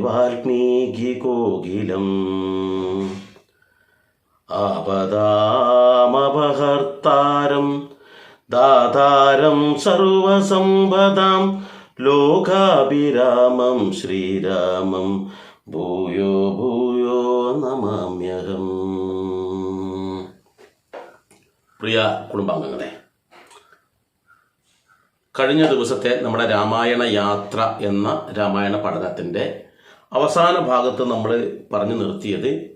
വന്ദേ വാൽമീകി കോകിലം ആപദാമപഹർത്താരം ദാതാരം സർവസമ്പദാം ലോകാഭിരാമം ശ്രീരാമം ഭൂയോ ഭൂയോ നമാമ്യഹം. പ്രിയ കുടുംബാംഗങ്ങളെ കഴിഞ്ഞ ദിവസത്തെ നമ്മുടെ രാമായണ യാത്ര എന്ന രാമായണ പഠനത്തിന്റെ അവസാന ഭാഗത്ത് നമ്മൾ പറഞ്ഞു നിർത്തിയത്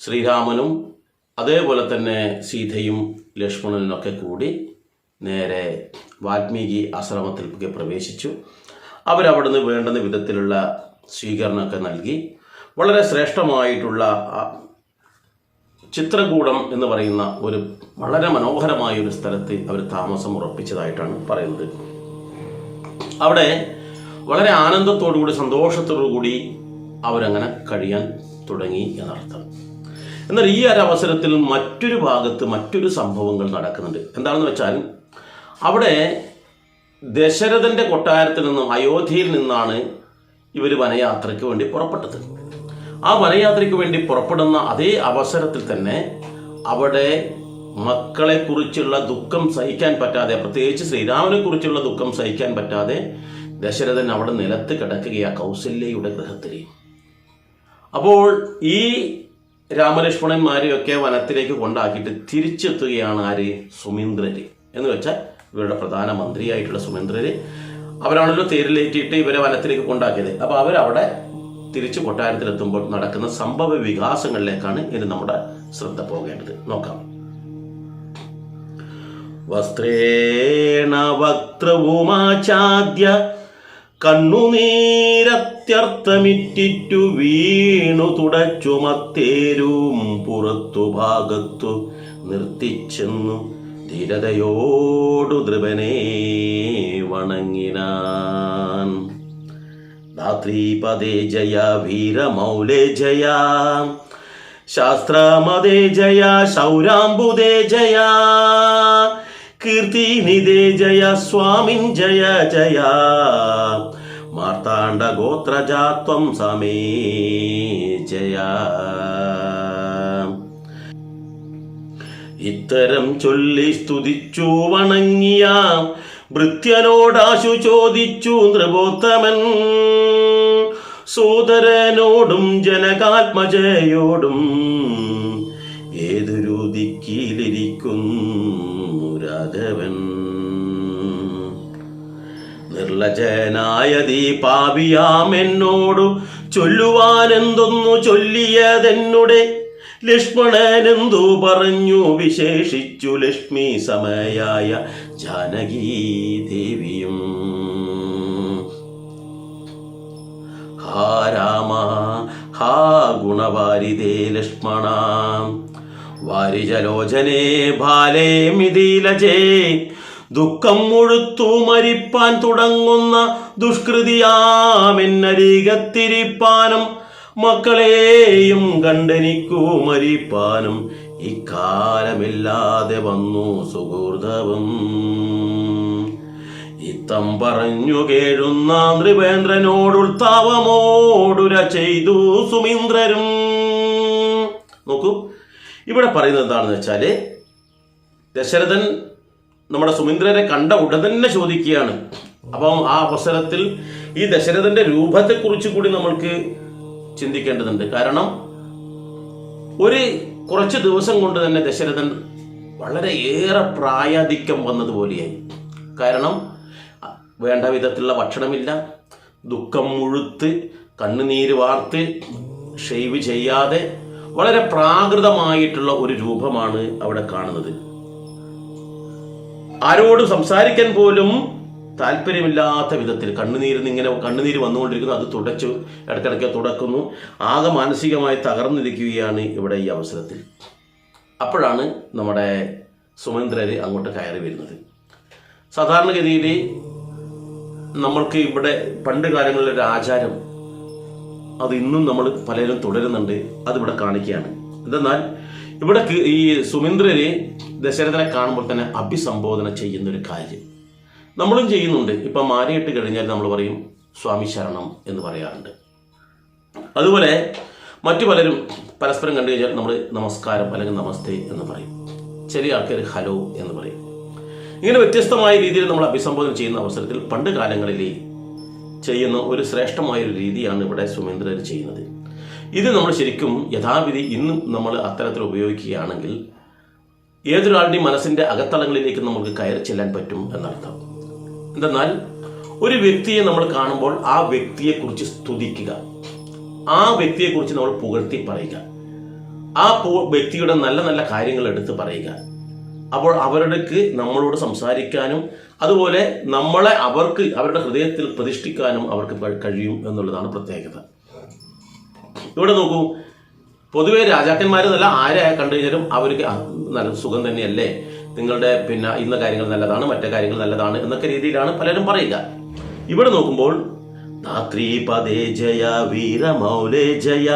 ശ്രീരാമനും അതേപോലെ തന്നെ സീതയും ലക്ഷ്മണനുമൊക്കെ കൂടി നേരെ വാൽമീകി ആശ്രമത്തിലേക്ക് പ്രവേശിച്ചു. അവരവിടുന്ന് വേണ്ടുന്ന വിധത്തിലുള്ള സ്വീകരണമൊക്കെ നൽകി. വളരെ ശ്രേഷ്ഠമായിട്ടുള്ള ചിത്രകൂടം എന്ന് പറയുന്ന ഒരു വളരെ മനോഹരമായ ഒരു സ്ഥലത്ത് അവർ താമസം ഉറപ്പിച്ചതായിട്ടാണ് പറയുന്നത്. അവിടെ വളരെ ആനന്ദത്തോടുകൂടി സന്തോഷത്തോടുകൂടി അവരങ്ങനെ കഴിയാൻ തുടങ്ങി എന്നർത്ഥം. എന്നാൽ ഈ ഒരു അവസരത്തിൽ മറ്റൊരു ഭാഗത്ത് മറ്റൊരു സംഭവങ്ങൾ നടക്കുന്നുണ്ട്. എന്താണെന്ന് വെച്ചാൽ അവിടെ ദശരഥന്റെ കൊട്ടാരത്തിൽ നിന്നും അയോധ്യയിൽ നിന്നാണ് ഇവർ വനയാത്രയ്ക്ക് വേണ്ടി പുറപ്പെട്ടത്. ആ വനയാത്രയ്ക്ക് വേണ്ടി പുറപ്പെടുന്ന അതേ അവസരത്തിൽ തന്നെ അവിടെ മക്കളെ കുറിച്ചുള്ള ദുഃഖം സഹിക്കാൻ പറ്റാതെ പ്രത്യേകിച്ച് ശ്രീരാമനെ കുറിച്ചുള്ള ദുഃഖം സഹിക്കാൻ പറ്റാതെ ദശരഥൻ അവിടെ നിലത്ത് കിടക്കുകയാണ് കൗസല്യയുടെ ഗൃഹത്തിൽ അപ്പോൾ ഈ രാമലക്ഷ്മണന്മാരെയൊക്കെ വനത്തിലേക്ക് കൊണ്ടാക്കിയിട്ട് തിരിച്ചെത്തുകയാണ് ആര്? സുമീന്ദ്രര്. എന്ന് വെച്ചാൽ ഇവരുടെ പ്രധാനമന്ത്രിയായിട്ടുള്ള സുമീന്ദ്രര്. അവരാണല്ലോ തേരിലേറ്റിയിട്ട് ഇവരെ വനത്തിലേക്ക് കൊണ്ടാക്കിയത്. അപ്പോൾ അവരവിടെ തിരിച്ചു കൊട്ടാരത്തിലെത്തുമ്പോൾ നടക്കുന്ന സംഭവ വികാസങ്ങളിലേക്കാണ് ഇനി നമ്മുടെ ശ്രദ്ധ പോകേണ്ടത്. നോക്കാം. വസ്ത്രേണ വക്ത്രവുമാചാദ്യ കണ്ണുനീരത്യർത്ഥമിറ്റിറ്റു വീണു തുടച്ചു മത്തേരും പുറത്തു ഭാഗത്തു നിർത്തിച്ചെന്നു ധീരതയോടു ധ്രുവനെ വണങ്ങിനാൻ. ജയ വീരമൗലേ ജയ ശാസ്ത്രമതേ ജയ ശൗരാംബുദേ ജയ കീർത്തിനിതേ ജയ സ്വാമിൻ ജയ ജയ മാർത്താണ്ഡ ഗോത്രജാത്വം സമേ ജയ ഇത്തരം ചൊല്ലി സ്തുതിച്ചു വണങ്ങിയ ഭൃത്യനോടാശു ചോദിച്ചു നൃപോത്തമൻ. സോദരനോടും ജനകാത്മജയോടും ഏതൊരു ദിക്കിലിരിക്കുന്നു രാഘവൻ. നിർലജനായതീ പാപിയാം എന്നോടു ചൊല്ലുവാനെന്തൊന്നു ചൊല്ലിയതെന്നുടെ. ലക്ഷ്മണനെന്തു പറഞ്ഞു വിശേഷിച്ചു ലക്ഷ്മി സമയായ ജാനകീ ദേവിയും. ഹാ ഗുണവാരിതേ ലക്ഷ്മണ. വാരിജലോചനേ ബാലേ മിഥിലജേ ദുഃഖം മുഴുത്തു മരിപ്പാൻ തുടങ്ങുന്ന ദുഷ്കൃതിയാമെന്നരികത്തിരിപ്പാനും മക്കളെയും കണ്ടെനിക്കൂ മരിപ്പാനും ഇക്കാലമില്ലാതെ വന്നു സുഹൃതവും. ഇത്തം പറഞ്ഞു കേഴുന്ന നൃപേന്ദ്രനോടുൾത്താവമോടുര ചെയ്തു സുമീന്ദ്രരും. നോക്കൂ ഇവിടെ പറയുന്നത് എന്താണെന്ന് വെച്ചാൽ ദശരഥൻ നമ്മുടെ സുമിന്ദ്രനെ കണ്ട ഉടൻ തന്നെ ചോദിക്കുകയാണ്. അപ്പം ആ അവസരത്തിൽ ഈ ദശരഥന്റെ രൂപത്തെക്കുറിച്ച് കൂടി നമ്മൾക്ക് ചിന്തിക്കേണ്ടതുണ്ട്. കാരണം ഒരു കുറച്ച് ദിവസം കൊണ്ട് തന്നെ ദശരഥൻ വളരെ ഏറെ പ്രായാധിക്യം വന്നതുപോലെയായി. കാരണം വേണ്ട വിധത്തിലുള്ള ഭക്ഷണമില്ല. ദുഃഖം മുഴുത്ത് കണ്ണുനീര് വാർത്ത് ഷെയ്വ് ചെയ്യാതെ വളരെ പ്രാകൃതമായിട്ടുള്ള ഒരു രൂപമാണ് അവിടെ കാണുന്നത്. ആരോടും സംസാരിക്കാൻ പോലും താല്പര്യമില്ലാത്ത വിധത്തിൽ കണ്ണുനീര് ഇങ്ങനെ കണ്ണുനീര് വന്നുകൊണ്ടിരിക്കുന്നു. അത് തുടച്ചു ഇടയ്ക്കിടയ്ക്ക് തുടക്കുന്നു. ആകെ മാനസികമായി തകർന്നിരിക്കുകയാണ് ഇവിടെ ഈ അവസരത്തിൽ. അപ്പോഴാണ് നമ്മുടെ സുമേന്ദ്രര് അങ്ങോട്ട് കയറി വരുന്നത്. സാധാരണഗതിയിൽ നമ്മൾക്ക് ഇവിടെ പണ്ട് കാലങ്ങളിലെ ഒരു ആചാരം അത് ഇന്നും നമ്മൾ പലരും തുടരുന്നുണ്ട്. അതിവിടെ കാണിക്കുകയാണ്. എന്തെന്നാൽ ഇവിടെ ഈ സുമേന്ദ്രര് ദശരഥനെ കാണുമ്പോൾ തന്നെ അഭിസംബോധന ചെയ്യുന്ന ഒരു കാര്യം. നമ്മളും ചെയ്യുന്നുണ്ട്. ഇപ്പം മാരിയിട്ട് കഴിഞ്ഞാൽ നമ്മൾ പറയും സ്വാമി ശരണം എന്ന് പറയാറുണ്ട്. അതുപോലെ മറ്റു പലരും പരസ്പരം കണ്ടു കഴിഞ്ഞാൽ നമ്മൾ നമസ്കാരം അല്ലെങ്കിൽ നമസ്തേ എന്ന് പറയും. ചെറിയ ആൾക്കാർ ഹലോ എന്ന് പറയും. ഇങ്ങനെ വ്യത്യസ്തമായ രീതിയിൽ നമ്മൾ അഭിസംബോധന ചെയ്യുന്ന അവസരത്തിൽ പണ്ട് കാലങ്ങളിൽ ചെയ്യുന്ന ഒരു ശ്രേഷ്ഠമായ ഒരു രീതിയാണ് ഇവിടെ സുമേന്ദ്രർ ചെയ്യുന്നത്. ഇത് നമ്മൾ ശരിക്കും യഥാവിധി ഇന്നും നമ്മൾ അത്തരത്തിൽ ഉപയോഗിക്കുകയാണെങ്കിൽ ഏതൊരാളുടെയും മനസ്സിന്റെ അകത്തളങ്ങളിലേക്ക് നമുക്ക് കയറി ചെല്ലാൻ പറ്റും എന്നർത്ഥം. എന്തെന്നാൽ ഒരു വ്യക്തിയെ നമ്മൾ കാണുമ്പോൾ ആ വ്യക്തിയെക്കുറിച്ച് സ്തുതിക്കുക. ആ വ്യക്തിയെക്കുറിച്ച് നമ്മൾ പുകഴ്ത്തി പറയുക. ആ വ്യക്തിയുടെ നല്ല നല്ല കാര്യങ്ങൾ എടുത്ത് പറയുക. അപ്പോൾ അവരുടെക്ക് നമ്മളോട് സംസാരിക്കാനും അതുപോലെ നമ്മളെ അവർക്ക് അവരുടെ ഹൃദയത്തിൽ പ്രതിഷ്ഠിക്കാനും അവർക്ക് കഴിയും എന്നുള്ളതാണ് പ്രത്യേകത. ഇവിടെ നോക്കൂ പൊതുവെ രാജാക്കന്മാർ നല്ല ആരെ കണ്ടു കഴിഞ്ഞാലും അവർക്ക് നല്ല സുഖം തന്നെയല്ലേ? നിങ്ങളുടെ പിന്നെ ഇന്ന കാര്യങ്ങൾ നല്ലതാണ് മറ്റേ കാര്യങ്ങൾ നല്ലതാണ് എന്നൊക്കെ രീതിയിലാണ് പലരും പറയുക. ഇവിടെ നോക്കുമ്പോൾ ജയ വീരമൗലേ ജയ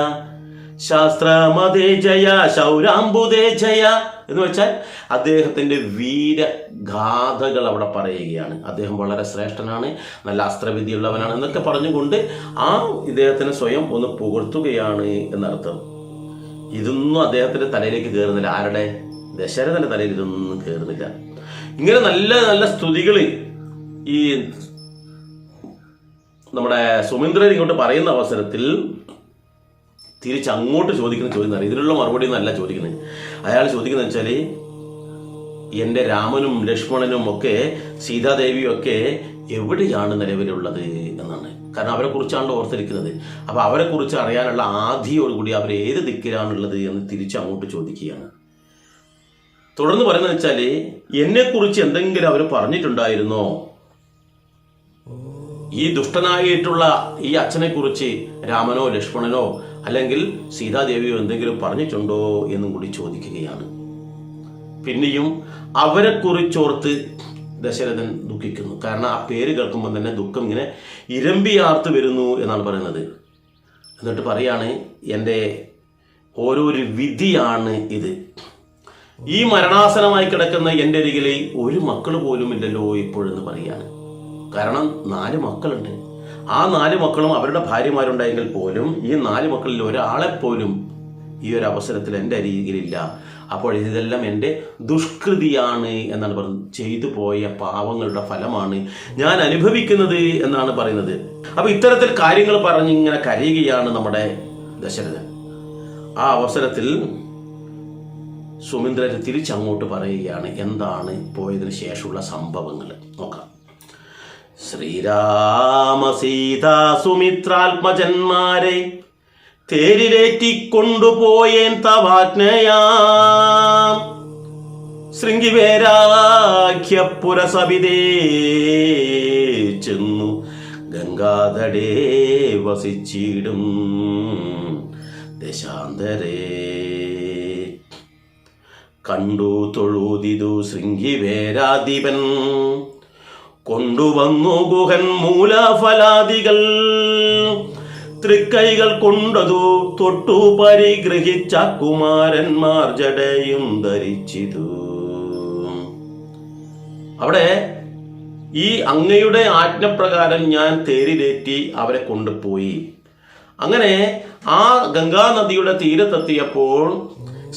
ജയ ജയ. എന്ന് വെച്ചാൽ അദ്ദേഹത്തിന്റെ വീരഗാഥകൾ അവിടെ പറയുകയാണ്. അദ്ദേഹം വളരെ ശ്രേഷ്ഠനാണ് നല്ല അസ്ത്രവിദ്യയുള്ളവനാണ് എന്നൊക്കെ പറഞ്ഞുകൊണ്ട് ആ ഇദ്ദേഹത്തിന് സ്വയം ഒന്ന് പുകഴ്ത്തുകയാണ് എന്നർത്ഥം. ഇതൊന്നും അദ്ദേഹത്തിന്റെ തലയിലേക്ക് കയറുന്നില്ല ആരുടെ? ദശരഥന്റെ തലയിൽ ഇതൊന്നും കയറുന്നില്ല ഇങ്ങനെ നല്ല നല്ല സ്തുതികൾ ഈ നമ്മുടെ സുമേന്ദ്രൻ ഇങ്ങോട്ട് പറയുന്ന അവസരത്തിൽ തിരിച്ച് അങ്ങോട്ട് ചോദിക്കുന്ന ചോദ്യം. ഇതിനുള്ള മറുപടി ഒന്നല്ല ചോദിക്കുന്നത്. അയാൾ ചോദിക്കുന്നത് വെച്ചാൽ എന്റെ രാമനും ലക്ഷ്മണനും ഒക്കെ സീതാദേവിയും ഒക്കെ എവിടെയാണ് നിലവിലുള്ളത് എന്നാണ്. കാരണം അവരെ കുറിച്ചാണല്ലോ ഓർത്തിരിക്കുന്നത്. അപ്പോൾ അവരെ കുറിച്ച് അറിയാനുള്ള ആധിയോടുകൂടി അവർ ഏത് ദിക്കിലാണുള്ളത് എന്ന് തിരിച്ച് അങ്ങോട്ട് ചോദിക്കുകയാണ്. തുടർന്ന് പറയുന്നത് വെച്ചാൽ എന്നെക്കുറിച്ച് എന്തെങ്കിലും അവർ പറഞ്ഞിട്ടുണ്ടായിരുന്നോ? ഈ ദുഷ്ടനായിട്ടുള്ള ഈ അച്ഛനെ കുറിച്ച് രാമനോ ലക്ഷ്മണനോ അല്ലെങ്കിൽ സീതാദേവിയോ എന്തെങ്കിലും പറഞ്ഞിട്ടുണ്ടോ എന്നും കൂടി ചോദിക്കുകയാണ്. പിന്നെയും അവരെ കുറിച്ചോർത്ത് ദശരഥൻ ദുഃഖിക്കുന്നു. കാരണം ആ പേര് കേൾക്കുമ്പോൾ തന്നെ ദുഃഖം ഇങ്ങനെ ഇരമ്പിയാർത്ത് വരുന്നു എന്നാണ് പറയുന്നത്. എന്നിട്ട് പറയാണ് എന്റെ ഓരോരു വിധിയാണ് ഇത്. ഈ മരണാസനമായി കിടക്കുന്ന എന്റെ അരികിൽ ഒരു മക്കൾ പോലും ഇല്ലല്ലോ ഇപ്പോഴെന്ന് പറയാണ്. കാരണം നാല് മക്കളുണ്ട്. ആ നാല് മക്കളും അവരുടെ ഭാര്യമാരുണ്ടായെങ്കിൽ പോലും ഈ നാല് മക്കളിൽ ഒരാളെ പോലും ഈ ഒരു അവസരത്തിൽ എന്റെ അരികിലില്ല. അപ്പോൾ ഇതെല്ലാം എന്റെ ദുഷ്കൃതിയാണ് എന്നാണ് പറയുന്നത് ചെയ്തു പോയ പാവങ്ങളുടെ ഫലമാണ് ഞാൻ അനുഭവിക്കുന്നത് എന്നാണ് പറയുന്നത്. അപ്പൊ ഇത്തരത്തിൽ കാര്യങ്ങൾ പറഞ്ഞ് ഇങ്ങനെ കരയുകയാണ് നമ്മുടെ ദശരഥൻ. ആ അവസരത്തിൽ സുമേന്ദ്രൻ തിരിച്ചങ്ങോട്ട് പറയുകയാണ് എന്താണ് പോയതിനു ശേഷമുള്ള സംഭവങ്ങൾ? നോക്കാം. ശ്രീരാമ സീതാ സുമിത്രാത്മജന്മാരെ തേരിലേറ്റിക്കൊണ്ടുപോയേൻ തവാജ്ഞയാം. ശൃംഗിവേരാഖ്യപുരസവിതേ ചെന്നു. ഗംഗാധടേ വസിച്ചിടും ദശാന്തരേ. കണ്ടു തൊഴുതിതു ശൃംഗിവേരാധിപൻ. കൊണ്ടുവന്നു ഗുഹൻ മൂലഫലാദികൾ. തൃക്കൈകൾ കൊണ്ടതു തൊട്ടു പരിഗ്രഹിച്ച കുമാരന്മാർ ജടയും ധരിച്ചിതു. അവിടെ ഈ അങ്ങയുടെ ആജ്ഞപ്രകാരം ഞാൻ തേരിലേറ്റി അവരെ കൊണ്ടുപോയി. അങ്ങനെ ആ ഗംഗാ നദിയുടെ തീരത്തെത്തിയപ്പോൾ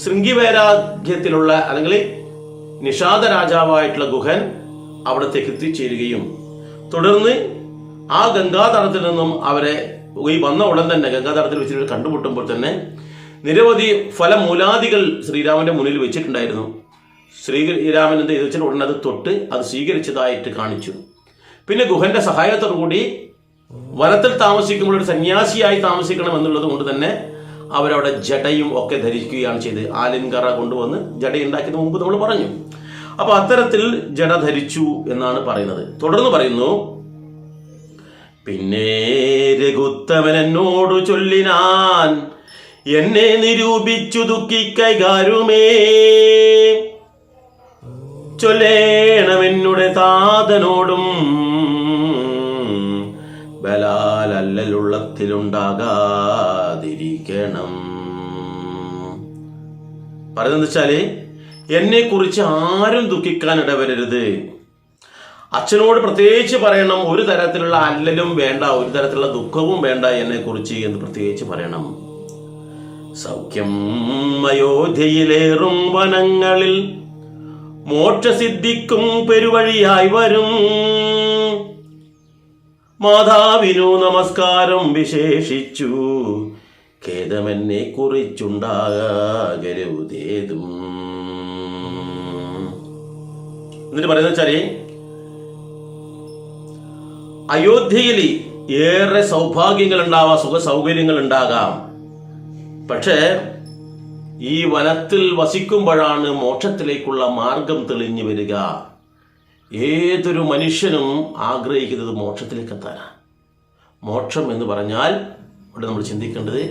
ശൃംഗിവൈരാഗ്യത്തിലുള്ള അല്ലെങ്കിൽ നിഷാദ രാജാവായിട്ടുള്ള ഗുഹൻ അവിടത്തേക്ക് എത്തിച്ചേരുകയും തുടർന്ന് ആ ഗംഗാതടത്തിൽ നിന്നും അവരെ ഈ വന്ന ഉടൻ തന്നെ ഗംഗാതടത്തിൽ വെച്ചിട്ട് കണ്ടുമുട്ടുമ്പോൾ തന്നെ നിരവധി ഫലമൂലാദികൾ ശ്രീരാമന്റെ മുന്നിൽ വെച്ചിട്ടുണ്ടായിരുന്നു. ശ്രീരാമൻ എന്ത് ചെയ്തു? വെച്ചാൽ ഉടനെ അത് തൊട്ട് അത് സ്വീകരിച്ചതായിട്ട് കാണിച്ചു. പിന്നെ ഗുഹന്റെ സഹായത്തോടു കൂടി വനത്തിൽ താമസിക്കുമ്പോൾ ഒരു സന്യാസിയായി താമസിക്കണം എന്നുള്ളത് കൊണ്ട് തന്നെ അവരവിടെ ജടയും ഒക്കെ ധരിക്കുകയാണ് ചെയ്തത്. ആലിൻകറ കൊണ്ടുവന്ന് ജട ഉണ്ടാക്കിയത് മുമ്പ് നമ്മൾ പറഞ്ഞു. അപ്പൊ അത്തരത്തിൽ ജട ധരിച്ചു എന്നാണ് പറയുന്നത്. തുടർന്ന് പറയുന്നു പിന്നെ രഘുത്തമൻ എന്നോട് ചൊല്ലിനാൻ എന്നെ നിരൂപിച്ചു ദുഃഖിക്കൈകാരുമേ ചൊല്ലേണമെന്നുടെ താതനോടും ബലാലല്ലുള്ളത്തിലുണ്ടാകാതിരിക്കണം പറയുന്നത് വെച്ചാൽ എന്നെ കുറിച്ച് ആരും ദുഃഖിക്കാൻ ഇടവരരുത് അച്ഛനോട് പ്രത്യേകിച്ച് പറയണം ഒരു തരത്തിലുള്ള അല്ലലും വേണ്ട ഒരു തരത്തിലുള്ള ദുഃഖവും വേണ്ട എന്നെ കുറിച്ച് എന്ന് പ്രത്യേകിച്ച് പറയണം. സൗഖ്യം അയോധ്യയിലേറും വനങ്ങളിൽ മോക്ഷസിദ്ധിക്കും പെരുവഴിയായി വരും. മാതാവിനു നമസ്കാരം വിശേഷിച്ചു. ഖേദമെന്നെ കുറിച്ചുണ്ടാകരുതേതും എന്നിട്ട് പറയുന്നത് വെച്ചാൽ അയോധ്യയിൽ ഏറെ സൗഭാഗ്യങ്ങൾ ഉണ്ടാവാം സുഖ സൗകര്യങ്ങൾ ഉണ്ടാകാം പക്ഷേ ഈ വനത്തിൽ വസിക്കുമ്പോഴാണ് മോക്ഷത്തിലേക്കുള്ള മാർഗം തെളിഞ്ഞു വരിക. ഏതൊരു മനുഷ്യനും ആഗ്രഹിക്കുന്നത് മോക്ഷത്തിലേക്ക് എത്താനാണ് മോക്ഷം എന്ന് പറഞ്ഞാൽ ഇവിടെ നമ്മൾ ചിന്തിക്കേണ്ടത്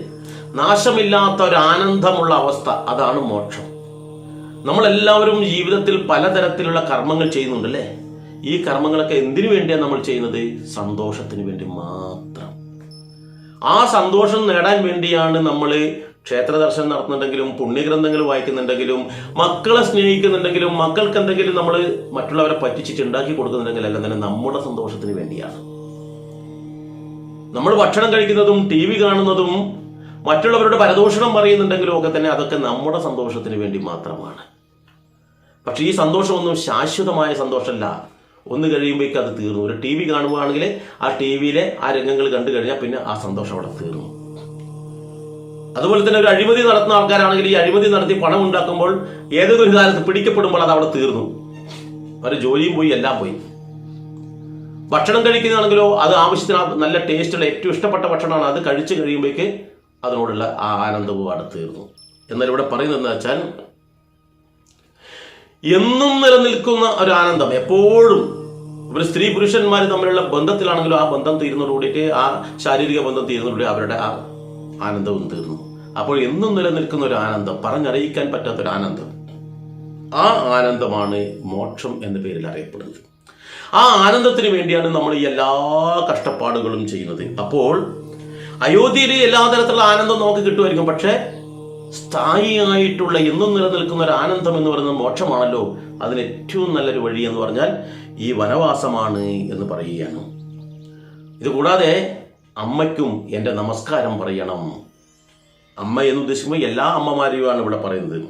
നാശമില്ലാത്ത ഒരു ആനന്ദമുള്ള അവസ്ഥ അതാണ് മോക്ഷം. നമ്മളെല്ലാവരും ജീവിതത്തിൽ പലതരത്തിലുള്ള കർമ്മങ്ങൾ ചെയ്യുന്നുണ്ടല്ലേ? ഈ കർമ്മങ്ങളൊക്കെ എന്തിനു വേണ്ടിയാണ് നമ്മൾ ചെയ്യുന്നത്? സന്തോഷത്തിന് വേണ്ടി മാത്രം. ആ സന്തോഷം നേടാൻ വേണ്ടിയാണ് നമ്മൾ ക്ഷേത്ര ദർശനം നടത്തുന്നുണ്ടെങ്കിലും പുണ്യഗ്രന്ഥങ്ങൾ വായിക്കുന്നുണ്ടെങ്കിലും മക്കളെ സ്നേഹിക്കുന്നുണ്ടെങ്കിലും മക്കൾക്ക് എന്തെങ്കിലും നമ്മൾ മറ്റുള്ളവരെ പറ്റിച്ചിട്ട് ഉണ്ടാക്കി കൊടുക്കുന്നുണ്ടെങ്കിൽ എല്ലാം തന്നെ നമ്മുടെ സന്തോഷത്തിന് വേണ്ടിയാണ്. നമ്മൾ ഭക്ഷണം കഴിക്കുന്നതും ടി വി കാണുന്നതും മറ്റുള്ളവരുടെ പരദോഷണം പറയുന്നുണ്ടെങ്കിലും ഒക്കെ തന്നെ അതൊക്കെ നമ്മുടെ സന്തോഷത്തിന് വേണ്ടി മാത്രമാണ്. പക്ഷെ ഈ സന്തോഷമൊന്നും ശാശ്വതമായ സന്തോഷമല്ല. ഒന്ന് കഴിയുമ്പോഴേക്കും അത് തീർന്നു. ഒരു ടി വി കാണുകയാണെങ്കിൽ ആ ടി വിയിലെ ആ രംഗങ്ങൾ കണ്ടു കഴിഞ്ഞാൽ പിന്നെ ആ സന്തോഷം അവിടെ തീർന്നു. അതുപോലെ തന്നെ ഒരു അഴിമതി നടത്തുന്ന ആൾക്കാരാണെങ്കിൽ ഈ അഴിമതി നടത്തി പണം ഉണ്ടാക്കുമ്പോൾ ഏതൊരു കാലത്ത് പിടിക്കപ്പെടുമ്പോൾ അത് അവിടെ തീർന്നു. അവരുടെ ജോലിയും പോയി എല്ലാം പോയി. ഭക്ഷണം കഴിക്കുന്നതാണെങ്കിലോ അത് ആവശ്യത്തിന് നല്ല ടേസ്റ്റുള്ള ഏറ്റവും ഇഷ്ടപ്പെട്ട ഭക്ഷണമാണ്. അത് കഴിച്ചു കഴിയുമ്പോഴേക്ക് അതിനോടുള്ള ആ ആനന്ദവും അവിടെ തീർന്നു. എന്നാൽ ഇവിടെ പറയുന്നത് വെച്ചാൽ എന്നും നിലനിൽക്കുന്ന ഒരു ആനന്ദം. എപ്പോഴും ഒരു സ്ത്രീ പുരുഷന്മാർ തമ്മിലുള്ള ബന്ധത്തിലാണെങ്കിലും ആ ബന്ധം തീരുന്നതോടുകൂടി ആ ശാരീരിക ബന്ധം തീരുന്നതോടെ അവരുടെ ആ ആനന്ദവും തീർന്നു. അപ്പോൾ എന്നും നിലനിൽക്കുന്ന ഒരു ആനന്ദം പറഞ്ഞറിയിക്കാൻ പറ്റാത്ത ഒരു ആനന്ദം. ആ ആനന്ദമാണ് മോക്ഷം എന്ന പേരിൽ അറിയപ്പെടുന്നത്. ആ ആനന്ദത്തിന് വേണ്ടിയാണ് നമ്മൾ ഈ എല്ലാ കഷ്ടപ്പാടുകളും ചെയ്യുന്നത്. അപ്പോൾ അയോധ്യയിലെ എല്ലാ തരത്തിലുള്ള ആനന്ദം നമുക്ക് കിട്ടുമായിരിക്കും. പക്ഷേ സ്ഥായിയായിട്ടുള്ള എന്നും നിലനിൽക്കുന്ന ഒരു ആനന്ദം എന്ന് പറയുന്നത് മോക്ഷമാണല്ലോ. അതിന് ഏറ്റവും നല്ലൊരു വഴി എന്ന് പറഞ്ഞാൽ ഈ വനവാസമാണ് എന്ന് പറയുകയാണ്. ഇതുകൂടാതെ അമ്മയ്ക്കും എന്റെ നമസ്കാരം പറയണം. അമ്മ എന്ന് ഉദ്ദേശിക്കുമ്പോൾ എല്ലാ അമ്മമാരെയുമാണ് ഇവിടെ പറയുന്നത്.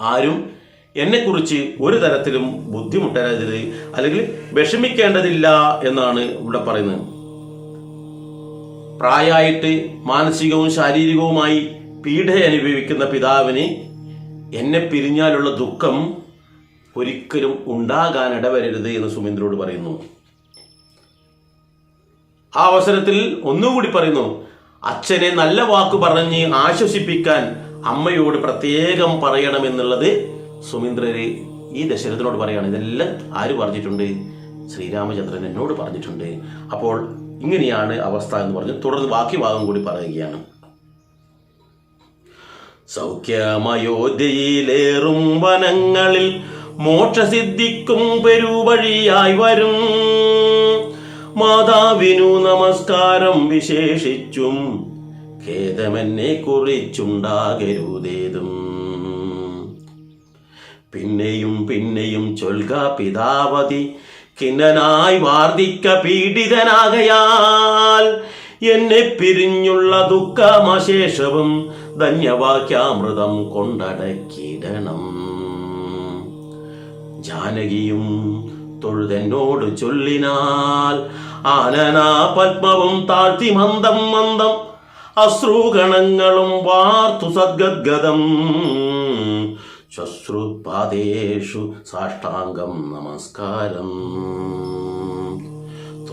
ആരും എന്നെക്കുറിച്ച് ഒരു തരത്തിലും ബുദ്ധിമുട്ടരുത് അല്ലെങ്കിൽ വിഷമിക്കേണ്ടതില്ല എന്നാണ് ഇവിടെ പറയുന്നത്. പ്രായമായിട്ട് മാനസികവും ശാരീരികവുമായി പീഡ അനുഭവിക്കുന്ന പിതാവിന് എന്നെ പിരിഞ്ഞാലുള്ള ദുഃഖം ഒരിക്കലും ഉണ്ടാകാൻ ഇടവരരുത് എന്ന് സുമേന്ദ്രോട് പറയുന്നു. ആ അവസരത്തിൽ ഒന്നുകൂടി പറയുന്നു അച്ഛനെ നല്ല വാക്ക് പറഞ്ഞ് ആശ്വസിപ്പിക്കാൻ അമ്മയോട് പ്രത്യേകം പറയണമെന്നുള്ളത് സുമീന്ദ്രര് ഈ ദശരഥനോട് പറയാണ്. ഇതെല്ലാം ആര് പറഞ്ഞിട്ടുണ്ട്? ശ്രീരാമചന്ദ്രൻ എന്നോട് പറഞ്ഞിട്ടുണ്ട്. അപ്പോൾ ഇങ്ങനെയാണ് അവസ്ഥ എന്ന് പറഞ്ഞ് തുടർന്ന് ബാക്കി ഭാഗം കൂടി പറയുകയാണ്. സൗഖ്യമയോധ്യയിലേറും വനങ്ങളിൽ മോക്ഷസിദ്ധിക്കും പെരുവഴിയായി വരും. മാതാവിനു നമസ്കാരം വിശേഷിച്ചും ഖേദമെന്നെ കുറിച്ചുണ്ടാകരുതേതും. പിന്നെയും പിന്നെയും ചൊൽക പിതാവതി കിന്നനായി വാർദ്ധിക്ക പീഡിതനാകയാൽ എന്നെ പിരിഞ്ഞുള്ള ദുഃഖമശേഷവും ധന്യവാക്യാമൃതം കൊണ്ടടക്കിടണം. ജാനകിയും തൊഴുതെന്നോട് ചൊല്ലിനാൽ ആനനാ പത്മവും താഴ്ത്തി മന്ദം മന്ദം അശ്രുഗണങ്ങളും വാർത്തു സദ്ഗദ്ഗതം. ശ്വശ്രുപാദേഷു സാഷ്ടാംഗം നമസ്കാരം.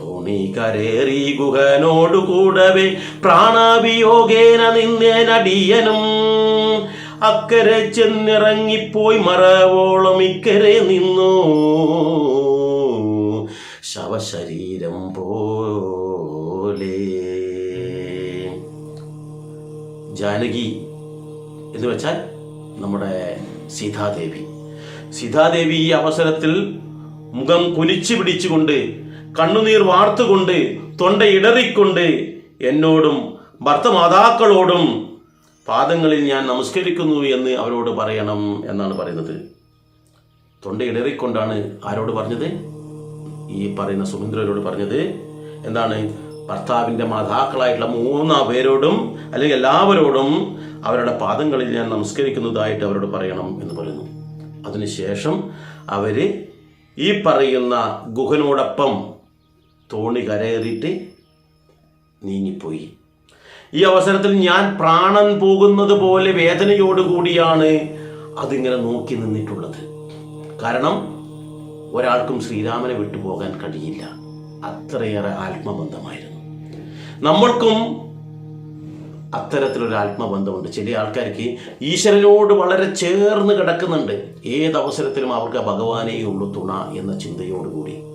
തോണി കരേറി ഗുഹനോടു കൂടവേ പ്രാണാഭിയോഗേന നിന്നേനടിയനും അക്കരെ ചെന്നിറങ്ങിപ്പോയി മറവോളം ഇക്കരെ നിന്നു. ശവശരീരം പോലെ. ജാനകി എന്ന് വെച്ചാൽ നമ്മുടെ സീതാദേവി. സീതാദേവി ഈ അവസരത്തിൽ മുഖം കുനിച്ചു പിടിച്ചുകൊണ്ട് കണ്ണുനീർ വാർത്തുകൊണ്ട് തൊണ്ട ഇടറിക്കൊണ്ട് എന്നോടും ഭർത്തമാതാക്കളോടും പാദങ്ങളിൽ ഞാൻ നമസ്കരിക്കുന്നു എന്ന് അവരോട് പറയണം എന്നാണ് പറയുന്നത്. തൊണ്ടയിടറിക്കൊണ്ടാണ് ആരോട് പറഞ്ഞത്? ഈ പറയുന്ന സുമന്ദ്രരോട് പറഞ്ഞത്. എന്താണ്? ഭർത്താവിന്റെ മാതാക്കളായിട്ടുള്ള മൂന്ന് പേരോടും അല്ലെങ്കിൽ എല്ലാവരോടും അവരുടെ പാദങ്ങളിൽ ഞാൻ നമസ്കരിക്കുന്നതായിട്ട് അവരോട് പറയണം എന്ന് പറയുന്നു. അതിനുശേഷം അവർ ഈ പറയുന്ന ഗുഹനോടൊപ്പം തോണി കരയേറിയിട്ട് നീങ്ങിപ്പോയി. ഈ അവസരത്തിൽ ഞാൻ പ്രാണൻ പോകുന്നത് പോലെ വേദനയോടുകൂടിയാണ് അതിങ്ങനെ നോക്കി നിന്നിട്ടുള്ളത്. കാരണം ഒരാൾക്കും ശ്രീരാമനെ വിട്ടുപോകാൻ കഴിയില്ല. അത്രയേറെ ആത്മബന്ധമായിരുന്നു. നമ്മൾക്കും അത്തരത്തിലൊരു ആത്മബന്ധമുണ്ട്. ചില ആൾക്കാർക്ക് ഈശ്വരനോട് വളരെ ചേർന്ന് കിടക്കുന്നുണ്ട്. ഏതവസരത്തിലും അവർക്ക് ഭഗവാനേ ഉള്ളു തുണ എന്ന ചിന്തയോടുകൂടി.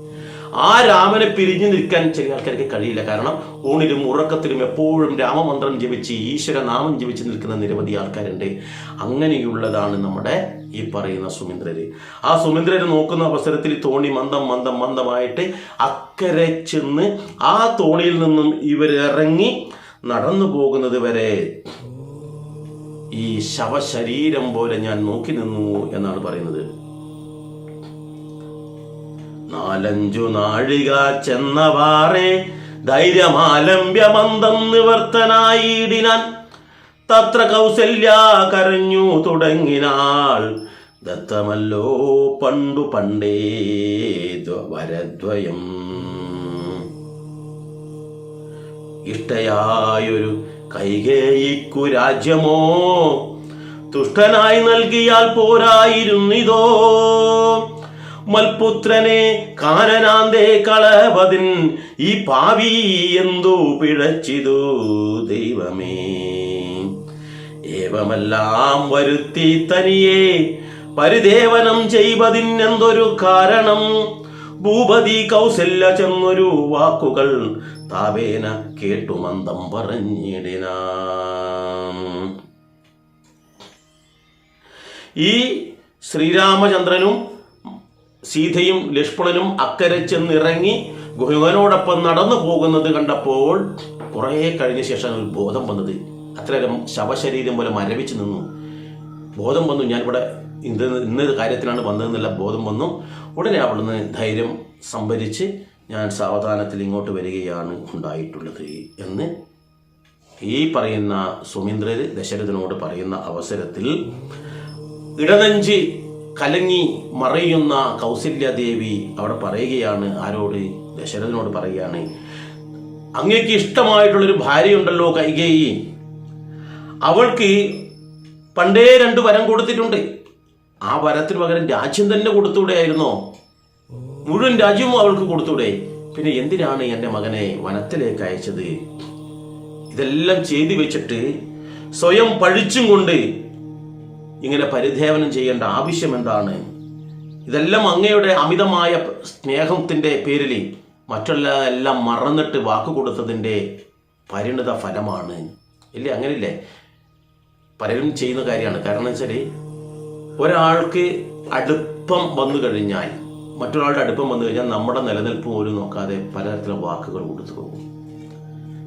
ആ രാമനെ പിരിഞ്ഞു നിൽക്കാൻ ചില ആൾക്കാർക്ക് കഴിയില്ല. കാരണം ഊണിലും ഉറക്കത്തിലും എപ്പോഴും രാമമന്ത്രം ജപിച്ച് ഈശ്വര നാമം ജപിച്ച് നിൽക്കുന്ന നിരവധി ആൾക്കാരുണ്ട്. അങ്ങനെയുള്ളതാണ് നമ്മുടെ ഈ പറയുന്ന സുമിന്ദ്രര്. ആ സുമിന്ദ്രര് നോക്കുന്ന അവസരത്തിൽ തോണി മന്ദം മന്ദം മന്ദമായിട്ട് അക്കരെ ചെന്ന് ആ തോണിയിൽ നിന്നും ഇവരിറങ്ങി നടന്നു പോകുന്നത് വരെ ഈ ശവശരീരം പോലെ ഞാൻ നോക്കി നിന്നു എന്നാണ് പറയുന്നത്. നാലഞ്ചു നാഴിക ചെന്ന പാറേ ധൈര്യമാലംബ്യമന്തം നിവർത്തനായിടിനാൻ. തത്ര കൗസല്യ കരഞ്ഞു തുടങ്ങിനാൾ ദത്തമല്ലോ പണ്ടു പണ്ടേ ദ്വ- വരദ്വയം. ഇഷ്ടയായൊരു കൈകേയിക്കു രാജ്യമോ തുഷ്ടനായി നൽകിയാൽ പോരായിരുന്നിതോ. മൽപുത്രനെ കാനനാന്തേ കളവതിൻ ഈ പാവി എന്തു പിഴച്ചിതു ദൈവമേ. ഏവമെല്ലാം വരുത്തി തനിയെ പരിദേവനം ചെയ്വതിനെന്തൊരു കാരണം? ഭൂപതി കൗസല്യ ചെന്നൊരു വാക്കുകൾ താവേന കേട്ടു മന്ദം പറഞ്ഞിടിന. ഈ ശ്രീരാമചന്ദ്രനും സീതയും ലക്ഷ്മണനും അക്കരെ ചെന്നിറങ്ങി ഗുഹനോടൊപ്പം നടന്നു പോകുന്നത് കണ്ടപ്പോൾ കുറേ കഴിഞ്ഞ ശേഷം ഒരു ബോധം വന്നത്. അത്രയും ശവശരീരം പോലെ മരവിച്ച് നിന്നു. ബോധം വന്നു. ഞാനിവിടെ ഇന്ന് ഇന്നത് കാര്യത്തിനാണ് വന്നതെന്നുള്ള ബോധം വന്നു. ഉടനെ അവിടുന്ന് ധൈര്യം സംഭരിച്ച് ഞാൻ സാവധാനത്തിൽ ഇങ്ങോട്ട് വരികയാണ് ഉണ്ടായിട്ടുള്ളത് എന്ന് ഈ പറയുന്ന സുമീന്ദ്രർ ദശരഥനോട് പറയുന്ന അവസരത്തിൽ ഇടനെഞ്ച് കലങ്ങി മറയുന്ന കൗസല്യാദേവി അവിടെ പറയുകയാണ് ആരോട്? ദശരഥനോട് പറയുകയാണ് അങ്ങേക്ക് ഇഷ്ടമായിട്ടുള്ളൊരു ഭാര്യയുണ്ടല്ലോ കൈകേയി. അവൾക്ക് പണ്ടേ രണ്ട് വരം കൊടുത്തിട്ടുണ്ട്. ആ വരത്തിന് പകരം രാജ്യം തന്നെ കൊടുത്തൂടെയായിരുന്നോ മുഴുവൻ രാജ്യവും അവൾക്ക് കൊടുത്തൂടെ പിന്നെ എന്തിനാണ് എന്റെ മകനെ വനത്തിലേക്ക് അയച്ചത്? ഇതെല്ലാം ചെയ്തു വെച്ചിട്ട് സ്വയം പഴിച്ചും കൊണ്ട് ഇങ്ങനെ പരിധേവനം ചെയ്യേണ്ട ആവശ്യം എന്താണ്? ഇതെല്ലാം അങ്ങയുടെ അമിതമായ സ്നേഹത്തിന്റെ പേരിൽ മറ്റുള്ള എല്ലാം മറന്നിട്ട് വാക്ക് കൊടുത്തതിന്റെ പരിണിത ഫലമാണ്. ഇല്ലേ? അങ്ങനെയില്ലേ? പലരും ചെയ്യുന്ന കാര്യമാണ്. കാരണം വെച്ചാൽ ഒരാൾക്ക് അടുപ്പം വന്നു കഴിഞ്ഞാൽ മറ്റൊരാളുടെ അടുപ്പം വന്നു കഴിഞ്ഞാൽ നമ്മുടെ നിലനിൽപ്പ് പോലും നോക്കാതെ പലതരത്തിലുള്ള വാക്കുകൾ കൊടുത്തു പോകും.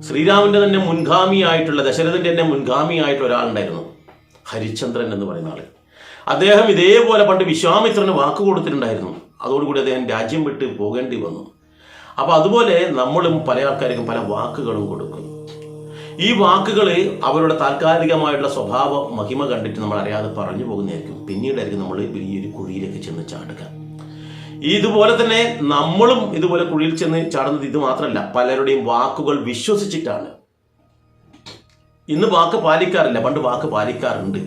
ശ്രീരാമന്റെ തന്നെ മുൻഗാമിയായിട്ടുള്ള ദശരഥന്റെ തന്നെ മുൻഗാമിയായിട്ടുള്ള ഒരാളുണ്ടായിരുന്നു. ഹരിചന്ദ്രൻ എന്ന് പറയുന്ന ആൾ. അദ്ദേഹം ഇതേപോലെ പണ്ട് വിശ്വാമിത്രന് വാക്ക് കൊടുത്തിട്ടുണ്ടായിരുന്നു. അതോടുകൂടി അദ്ദേഹം രാജ്യം വിട്ട് പോകേണ്ടി വന്നു. അപ്പൊ അതുപോലെ നമ്മളും പല ആൾക്കാർക്കും പല വാക്കുകളും കൊടുക്കും. ഈ വാക്കുകൾ അവരുടെ താൽക്കാലികമായിട്ടുള്ള സ്വഭാവ മഹിമ കണ്ടിട്ട് നമ്മൾ അറിയാതെ പറഞ്ഞു പോകുന്നതായിരിക്കും. പിന്നീടായിരിക്കും നമ്മൾ വലിയൊരു കുഴിയിലേക്ക് ചെന്ന് ചാടുക. ഇതുപോലെ തന്നെ നമ്മളും ഇതുപോലെ കുഴിയിൽ ചെന്ന് ചാടുന്നത് ഇത് മാത്രമല്ല പലരുടെയും വാക്കുകൾ വിശ്വസിച്ചിട്ടാണ്. ഇന്ന് വാക്ക് പാലിക്കാറില്ല പണ്ട് വാക്ക് പാലിക്കാറുണ്ട്.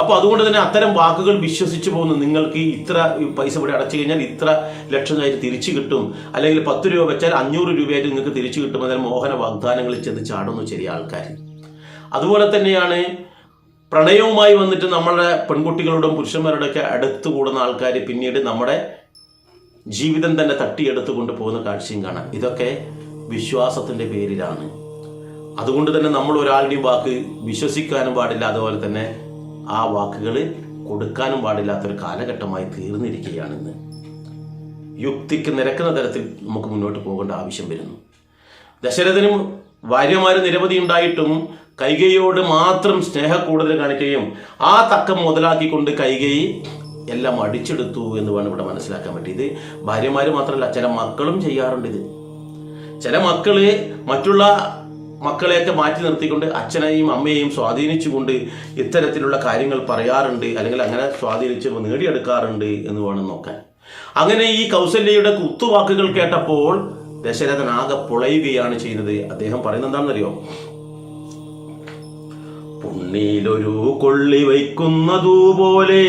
അപ്പോൾ അതുകൊണ്ട് തന്നെ അത്തരം വാക്കുകൾ വിശ്വസിച്ച് പോകുന്നു നിങ്ങൾക്ക് ഇത്ര പൈസ ഇവിടെ അടച്ചു കഴിഞ്ഞാൽ ഇത്ര ലക്ഷം ആയിട്ട് തിരിച്ചു കിട്ടും. അല്ലെങ്കിൽ പത്ത് രൂപ വെച്ചാൽ അഞ്ഞൂറ് രൂപയായിട്ട് നിങ്ങൾക്ക് തിരിച്ചു കിട്ടും. അതിന് മോഹന വാഗ്ദാനങ്ങളിൽ ചെന്ന് ചാടുന്നു ചെറിയ ആൾക്കാർ. അതുപോലെ തന്നെയാണ് പ്രണയവുമായി വന്നിട്ട് നമ്മുടെ പെൺകുട്ടികളുടെയും പുരുഷന്മാരുടെയൊക്കെ അടുത്ത് കൂടുന്ന ആൾക്കാർ പിന്നീട് നമ്മുടെ ജീവിതം തന്നെ തട്ടിയെടുത്ത് കൊണ്ടുപോകുന്ന കാഴ്ചയും കാണാം. ഇതൊക്കെ വിശ്വാസത്തിന്റെ പേരിലാണ്. അതുകൊണ്ട് തന്നെ നമ്മൾ ഒരാളുടെയും വാക്ക് വിശ്വസിക്കാനും പാടില്ല അതുപോലെ തന്നെ ആ വാക്കുകൾ കൊടുക്കാനും പാടില്ലാത്തൊരു കാലഘട്ടമായി തീർന്നിരിക്കുകയാണിന്ന്. യുക്തിക്ക് നിരക്കുന്ന തരത്തിൽ നമുക്ക് മുന്നോട്ട് പോകേണ്ട ആവശ്യം വരുന്നു. ദശരഥനും ഭാര്യമാര് നിരവധി ഉണ്ടായിട്ടും കൈകയോട് മാത്രം സ്നേഹ കൂടുതൽ കാണിക്കുകയും ആ തക്കം മുതലാക്കിക്കൊണ്ട് കൈകൈ എല്ലാം അടിച്ചെടുത്തു എന്ന് വേണം ഇവിടെ മനസ്സിലാക്കാൻ പറ്റി ഇത് ഭാര്യമാർ മാത്രമല്ല ചില മക്കളും ചെയ്യാറുണ്ട് ഇത്. ചില മക്കൾ മറ്റുള്ള മക്കളെയൊക്കെ മാറ്റി നിർത്തിക്കൊണ്ട് അച്ഛനെയും അമ്മയെയും സ്വാധീനിച്ചുകൊണ്ട് ഇത്തരത്തിലുള്ള കാര്യങ്ങൾ പറയാറുണ്ട് അല്ലെങ്കിൽ അങ്ങനെ സ്വാധീനിച്ച് നേടിയെടുക്കാറുണ്ട് എന്ന് വേണം നോക്കാൻ. അങ്ങനെ ഈ കൗസല്യയുടെ കുത്തുവാക്കുകൾ കേട്ടപ്പോൾ ദശരഥൻ ആകെ പൊളയുകയാണ് ചെയ്യുന്നത് അദ്ദേഹം പറയുന്നത് എന്താണെന്നറിയോ? പുണ്ണിയിലൊരു കൊള്ളി വയ്ക്കുന്നതുപോലെ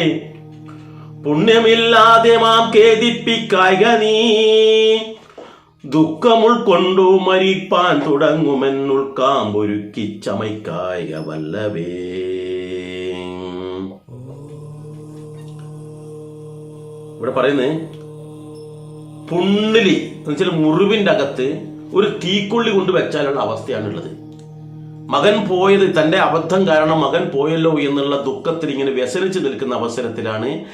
പുണ്യമില്ലാതെ മാം ഖേദിപ്പിക്കായിക നീ. ദുഃഖമുൾക്കൊണ്ടു മരിപ്പാൻ തുടങ്ങുമെന്നുൾക്കാമ്പൊരുക്കി ചമയ്ക്കായ വല്ലവേ. ഇവിടെ പറയുന്നത് പുണ്ണിലി എന്ന് വെച്ചാൽ മുറിവിന്റെ അകത്ത് ഒരു തീക്കൊള്ളി കൊണ്ട് വെച്ചാലുള്ള അവസ്ഥയാണുള്ളത്. മകൻ പോയത് തന്റെ അബദ്ധം കാരണം മകൻ പോയല്ലോ എന്നുള്ള ദുഃഖത്തിൽ ഇങ്ങനെ വ്യസനിച്ച് നിൽക്കുന്ന അവസരത്തിലാണ്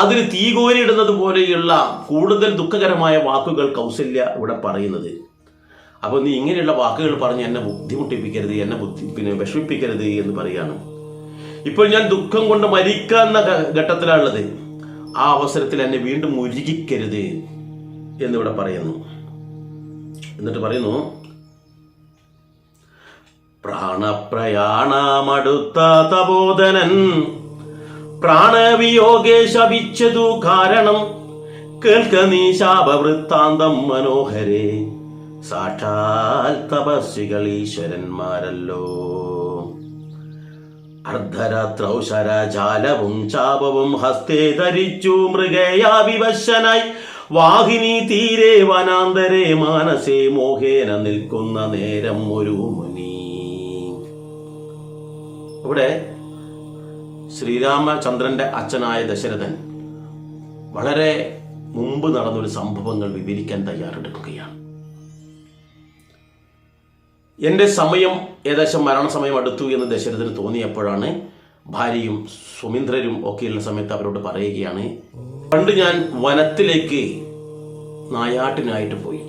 അതിന് തീകോരിടുന്നത് പോലെയുള്ള കൂടുതൽ ദുഃഖകരമായ വാക്കുകൾ കൗസല്യ ഇവിടെ പറയുന്നത്. അപ്പോൾ നീ ഇങ്ങനെയുള്ള വാക്കുകൾ പറഞ്ഞ് എന്നെ ബുദ്ധിമുട്ടിപ്പിക്കരുത് എന്നെ ബുദ്ധി പിന്നെ വിഷമിപ്പിക്കരുത് എന്ന് പറയാണ്. ഇപ്പോൾ ഞാൻ ദുഃഖം കൊണ്ട് മരിക്കുന്ന ഘട്ടത്തിലാണുള്ളത്. ആ അവസരത്തിൽ എന്നെ വീണ്ടും മുരുകിക്കരുത് എന്നിവിടെ പറയുന്നു. എന്നിട്ട് പറയുന്നു പ്രാണപ്രയാണമടുത്ത തപോധനൻ പ്രാണവിയോഗെ ശപിച്ചതു കാരണം. കേൾക്ക നീ ശാപവൃത്താന്തം മനോഹരെ. സാക്ഷാൽ തപസ്വികൾ ഈശ്വരന്മാരല്ലോ. അർദ്ധരാത്രൗശരജാലവും ചാപവും ഹസ്തേ ധരിച്ചു മൃഗയാവിവശനായി. വാഹിനി തീരെ വനാന്തരെ മാനസേ മോഹേന നിൽക്കുന്ന നേരം ഒരു മുനി. ഇവിടെ ശ്രീരാമചന്ദ്രന്റെ അച്ഛനായ ദശരഥൻ വളരെ മുമ്പ് നടന്നൊരു സംഭവങ്ങൾ വിവരിക്കാൻ തയ്യാറെടുക്കുകയാണ്. എന്റെ സമയം ഏകദേശം മരണസമയം അടുത്തു എന്ന് ദശരഥന് തോന്നിയപ്പോഴാണ് ഭാര്യയും സുമിന്ദ്രരും ഒക്കെയുള്ള സമയത്ത് അവരോട് പറയുകയാണ് പണ്ട് ഞാൻ വനത്തിലേക്ക് നായാട്ടിനായിട്ട് പോയി.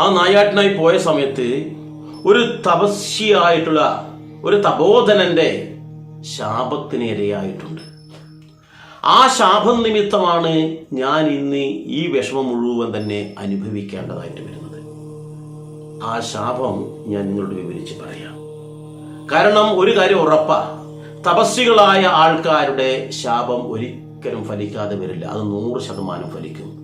ആ നായാട്ടിനായി പോയ സമയത്ത് ഒരു തപസ്യായിട്ടുള്ള ഒരു തപോധനന്റെ ശാപത്തിന് ഇരയായിട്ടുണ്ട്. ആ ശാപം നിമിത്തമാണ് ഞാൻ ഇന്ന് ഈ വിഷമം മുഴുവൻ തന്നെ അനുഭവിക്കേണ്ടതായിട്ട് വരുന്നത്. ആ ശാപം ഞാൻ നിങ്ങളോട് വിവരിച്ച് പറയാം. കാരണം ഒരു കാര്യം ഉറപ്പാ. തപസ്വികളായ ആൾക്കാരുടെ ശാപം ഒരിക്കലും ഫലിക്കാതെ വരില്ല. അത് നൂറ് ശതമാനം ഫലിക്കും.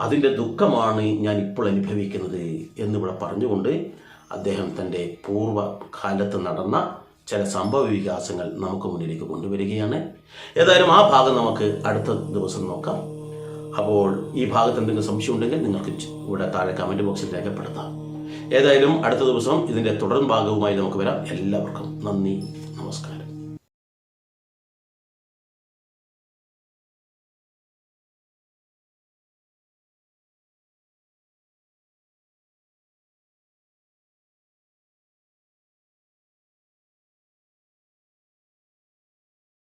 അതിന്റെ ദുഃഖമാണ് ഞാൻ ഇപ്പോൾ അനുഭവിക്കുന്നത് എന്നിവിടെ പറഞ്ഞുകൊണ്ട് അദ്ദേഹം തന്റെ പൂർവകാലത്ത് നടന്ന ചില സംഭവ വികാസങ്ങൾ നമുക്ക് മുന്നിലേക്ക് കൊണ്ടുവരികയാണ്. ഏതായാലും ആ ഭാഗം നമുക്ക് അടുത്ത ദിവസം നോക്കാം. അപ്പോൾ ഈ ഭാഗത്ത് എന്തെങ്കിലും സംശയം ഉണ്ടെങ്കിൽ നിങ്ങൾക്ക് ഇവിടെ താഴെ കമന്റ് ബോക്സിൽ രേഖപ്പെടുത്താം. ഏതായാലും അടുത്ത ദിവസം ഇതിന്റെ തുടർ ഭാഗവുമായി നമുക്ക് വരാം. എല്ലാവർക്കും നന്ദി.